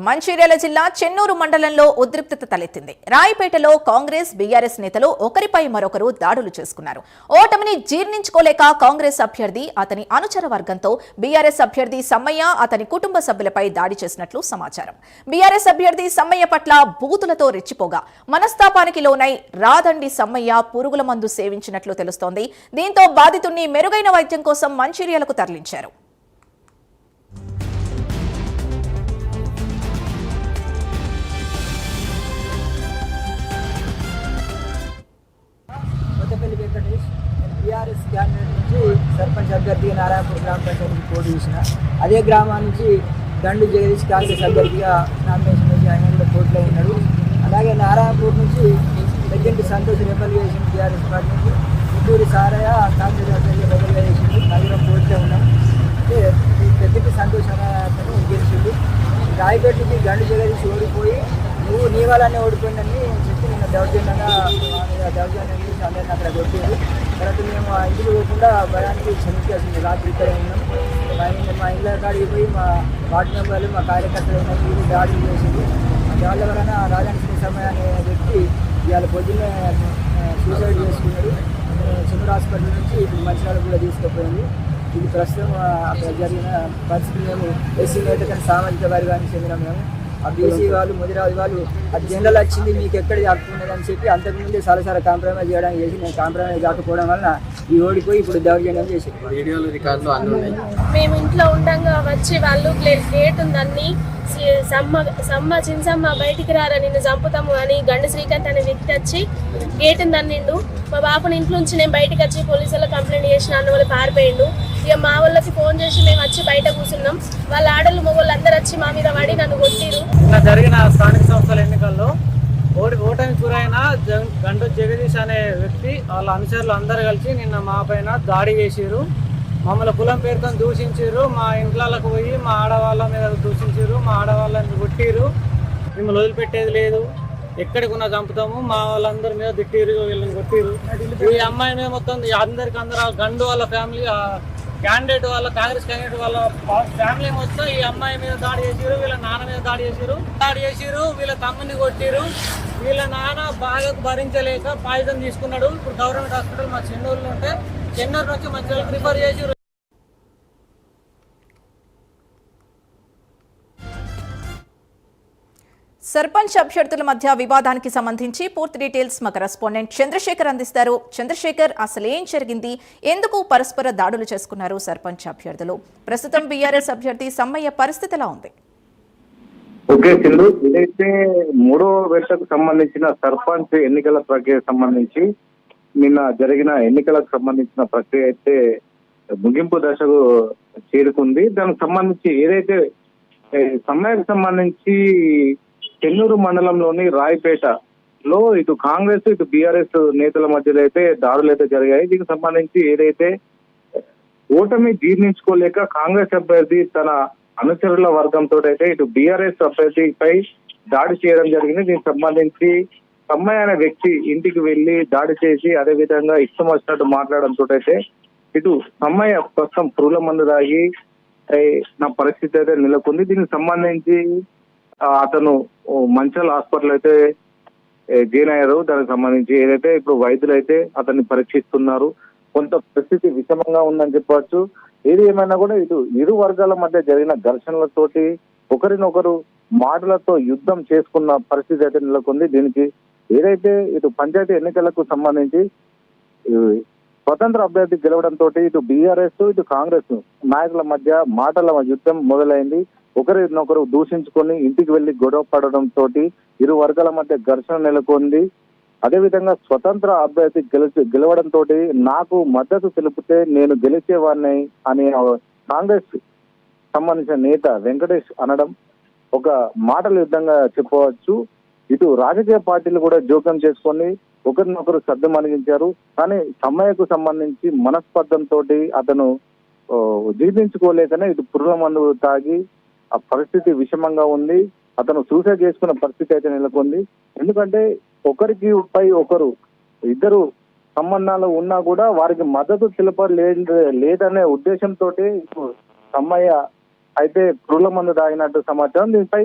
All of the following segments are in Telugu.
మంచిర్యాల జిల్లా చెన్నూరు మండలంలో ఉద్రిక్తత తలెత్తింది. రాయపేటలో కాంగ్రెస్ బీఆర్ఎస్ నేతలు ఒకరిపై మరొకరు దాడులు చేసుకున్నారు. ఓటమిని జీర్ణించుకోలేక కాంగ్రెస్ అభ్యర్థి అతని అనుచర వర్గంతో బీఆర్ఎస్ అభ్యర్థి సమ్మయ్య అతని కుటుంబ సభ్యులపై దాడి చేసినట్లు సమాచారం. బీఆర్ఎస్ అభ్యర్థి సమ్మయ్య పట్ల బూతులతో రెచ్చిపోగా మనస్తాపానికి లోనై రాదండి సమ్మయ్య పురుగుల మందు సేవించినట్లు తెలుస్తోంది. దీంతో బాధితుణ్ణి మెరుగైన వైద్యం కోసం మంచిర్యాలకు తరలించారు. నారాయణపూర్ గ్రామ పంచాయతీకి పోటీ చేసిన అదే గ్రామం నుంచి దండు జగదీష్ కాంగ్రెస్ అభ్యర్థిగా నామినేషన్ వేసి ఆయన కూడా పోటీలో ఉన్నాడు అలాగే నారాయణపూర్ నుంచి పెద్దంటి సంతోష్ రెబల్ చేసిన టీఆర్ఎస్ పార్టీ నుంచి ముట్టూరి సారయ్య కాంగ్రెస్ అభ్యర్థిగా రెబల్ చేసింది నలుగురం పోటీలో ఉన్నాం. అంటే ఈ పెద్దంటి సంతోష్ అనే అతను గెలిచిండు. రాయపేటకి గండు జగదీష్ ఓడిపోయి నువ్వు నీ వల్లనే ఓడిపోయిందని చెప్పి నిన్న దౌర్జన్యంగా దౌర్జన్యం చేసి అందరిని అక్కడ కొట్టారు తర్వాత మేము ఆ ఇంటికి పోకుండా భయానికి క్షమించాల్సింది. రాత్రి ఇక్కడ ఉన్నాం. మా ఇంట్లో మా ఇళ్ళ కాడికి పోయి మా వార్డు మెంబర్లు మా కార్యకర్తలు అయినా వీళ్ళు చేసింది ఆ దాడుల వలన రాజానికి సమయాన్ని పెట్టి వ్యక్తి ఇవాళ పొద్దున్నే సూసైడ్ చేసుకున్నాడు. చిన్న హాస్పిటల్ నుంచి ఇప్పుడు మంచిర్యాల కూడా తీసుకుపోయింది. ఇది ప్రస్తుతం అక్కడ జరిగిన పరిస్థితి మేము ఎస్సీ నేత సామాజిక వర్గానికి చెందిన మేము. ఆ బీసీ వాళ్ళు ముదిరాజు వాళ్ళు ఆ జనరల్ వచ్చింది మీకు ఎక్కడ జరుపుకున్నది అని చెప్పి అంతకుముందే సలసాల కాంప్రమైజ్ చేయడానికి చేసి నేను కాంప్రమైజ్ కాకపోవడం వలన ఈ ఓడిపోయి ఇప్పుడు దౌర్జన్యం చేసి మేము ఇంట్లో ఉండంగా వచ్చి వాళ్ళు గేట్ ఉందని సమ్మ సమ్మ చిన్సమ్మ బయటికి రారా నిన్ను చంపుతాము అని గండు శ్రీకాంత్ అనే వ్యక్తి వచ్చి గేట్ ఉందని నిండు మా బాపుని ఇంట్లో నుంచి నేను బయటకు వచ్చి పోలీసులకు కంప్లైంట్ చేసిన అన్న వాళ్ళు పారిపోయిండు. ఇక మా వాళ్ళకి ఫోన్ చేసి మేము వచ్చి బయట కూర్చున్నాం. వాళ్ళ ఆడళ్ళు మొగోళ్ళు అందరు వచ్చి మా మీద పడి నన్ను కొట్టిరు నిన్న జరిగిన స్థానిక సంస్థల ఎన్నికల్లో ఓడి ఓటమి గురైన జగ- గండు జగదీష్ అనే వ్యక్తి వాళ్ళ అనుచరులు అందరు కలిసి నిన్న మా పైన దాడి చేసిరు మమ్మల్ని కులం పేరుతో దూషించారు మా ఇంట్లోకి పోయి మా ఆడవాళ్ళ మీద దూషించారు మా ఆడవాళ్ళని కొట్టిరు మిమ్మల్ని వదిలిపెట్టేది లేదు. ఎక్కడికి ఉన్నా చంపుతాము. మా వాళ్ళందరి మీద తిట్టిరు వీళ్ళని కొట్టిరు ఈ అమ్మాయి మీద మొత్తం అందరికి అందరు గండు వాళ్ళ ఫ్యామిలీ క్యాండిడేట్ వాళ్ళ కాంగ్రెస్ క్యాండిడేట్ వాళ్ళ ఫ్యామిలీ మొత్తం ఈ అమ్మాయి మీద దాడి చేసిరు వీళ్ళ నాన్న మీద దాడి చేసిరు దాడి చేసిరు వీళ్ళ తమ్ముని కొట్టిరు వీళ్ళ నాన్న బాగా భరించలేక పాయిజన్ తీసుకున్నాడు. ఇప్పుడు గవర్నమెంట్ హాస్పిటల్ మా చెన్నూరులో ఉంటే చెన్నూరు నుంచి మంచిగా రిఫర్ చేసిరు సర్పంచ్ అభ్యర్థుల మధ్య వివాదానికి సంబంధించి పూర్తి డీటెయిల్స్ మా కరెస్పాండెంట్ చంద్రశేఖర్ అందిస్తారు. చంద్రశేఖర్ అసలేం జరిగింది? ఎందుకు పరస్పర దాడులు చేసుకున్నారు సర్పంచ్ అభ్యర్థులు? ప్రస్తుతం బీఆర్ఎస్ అభ్యర్థి సమ్మయ్య పరిస్థితి ఎలా ఉంది? ఓకే సింధు. ఇదైతే మూడో విడతకు సంబంధించిన సర్పంచ్ ఎన్నికల ప్రక్రియ సంబంధించి నిన్న జరిగిన ఎన్నికలకు సంబంధించిన ప్రక్రియ అయితే ముగింపు దశకు చేరుకుంది. దానికి సంబంధించి ఏదైతే సమ్మెకు సంబంధించి చెన్నూరు మండలంలోని రాయపేట లో ఇటు కాంగ్రెస్ ఇటు బీఆర్ఎస్ నేతల మధ్యలో అయితే దాడులు అయితే జరిగాయి. దీనికి సంబంధించి ఏదైతే ఓటమి జీర్ణించుకోలేక కాంగ్రెస్ అభ్యర్థి తన అనుచరుల వర్గంతో అయితే ఇటు బీఆర్ఎస్ అభ్యర్థిపై దాడి చేయడం జరిగింది. దీనికి సంబంధించి సమ్మయ్య అనే వ్యక్తి ఇంటికి వెళ్ళి దాడి చేసి అదే విధంగా ఇష్టం వచ్చినట్టు మాట్లాడడంతో అయితే ఇటు సమ్మయ్య ప్రస్తుతం పురుగుల మందు దాగి నా పరిస్థితి అయితే నెలకొంది. దీనికి సంబంధించి అతను మంచల్ హాస్పిటల్ అయితే ఏ, అయ్యారు. దానికి సంబంధించి ఏదైతే ఇప్పుడు వైద్యులు అయితే అతన్ని పరీక్షిస్తున్నారు కొంత పరిస్థితి విషమంగా ఉందని చెప్పవచ్చు. ఏది ఏమైనా కూడా ఇటు ఇరు వర్గాల మధ్య జరిగిన ఘర్షణలతోటి ఒకరినొకరు మాటలతో యుద్ధం చేసుకున్న పరిస్థితి అయితే నెలకొంది. దీనికి ఏదైతే ఇటు పంచాయతీ ఎన్నికలకు సంబంధించి స్వతంత్ర అభ్యర్థి గెలవడంతో ఇటు బీఆర్ఎస్ ఇటు కాంగ్రెస్ నాయకుల మధ్య మాటల యుద్ధం మొదలైంది. ఒకరినొకరు దూషించుకొని ఇంటికి వెళ్ళి గొడవ పడడం తోటి ఇరు వర్గాల మధ్య ఘర్షణ నెలకొంది. అదేవిధంగా స్వతంత్ర అభ్యర్థి గెలిచి గెలవడంతో నాకు మద్దతు తెలిపితే నేను గెలిచేవాడిని అని కాంగ్రెస్ సంబంధించిన నేత వెంకటేష్ అనడం ఒక మాటల యుద్ధంగా చెప్పవచ్చు. ఇటు రాజకీయ పార్టీలు కూడా జోక్యం చేసుకొని ఒకరినొకరు సర్దు మణిగించారు కానీ సమ్మయ్యకు సంబంధించి మనస్పర్ధంతో అతను జీర్ణించుకోలేకనే ఇటు పురుగుల మందు తాగి ఆ పరిస్థితి విషమంగా ఉంది. అతను సూసైడ్ చేసుకున్న పరిస్థితి అయితే నెలకొంది. ఎందుకంటే ఒకరికి పై ఒకరు ఇద్దరు సంబంధాలు ఉన్నా కూడా వారికి మద్దతు తెలపలే లేదనే ఉద్దేశంతో సమ్మయ్య అయితే పురుగుల మందు తాగినట్టు సమాచారం. దీనిపై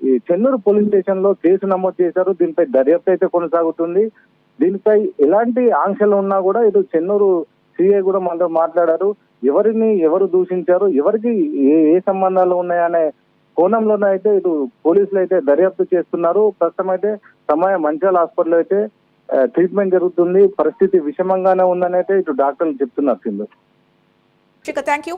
ఈ చెన్నూరు పోలీస్ స్టేషన్లో కేసు నమోదు చేశారు. దీనిపై దర్యాప్తు అయితే కొనసాగుతుంది. దీనిపై ఎలాంటి ఆంక్షలు ఉన్నా కూడా ఇటు చెన్నూరు సిఐ కూడా మనతో మాట్లాడారు. ఎవరిని ఎవరు దూషించారు? ఎవరికి ఏ ఏ సంబంధాలు ఉన్నాయనే కోణంలోనే అయితే ఇటు పోలీసులు అయితే దర్యాప్తు చేస్తున్నారు. ప్రస్తుతం అయితే సమయ మంచాల హాస్పిటల్ అయితే ట్రీట్మెంట్ జరుగుతుంది. పరిస్థితి విషమంగానే ఉందని అయితే ఇటు డాక్టర్లు చెప్తున్నారు సింధు. Thank you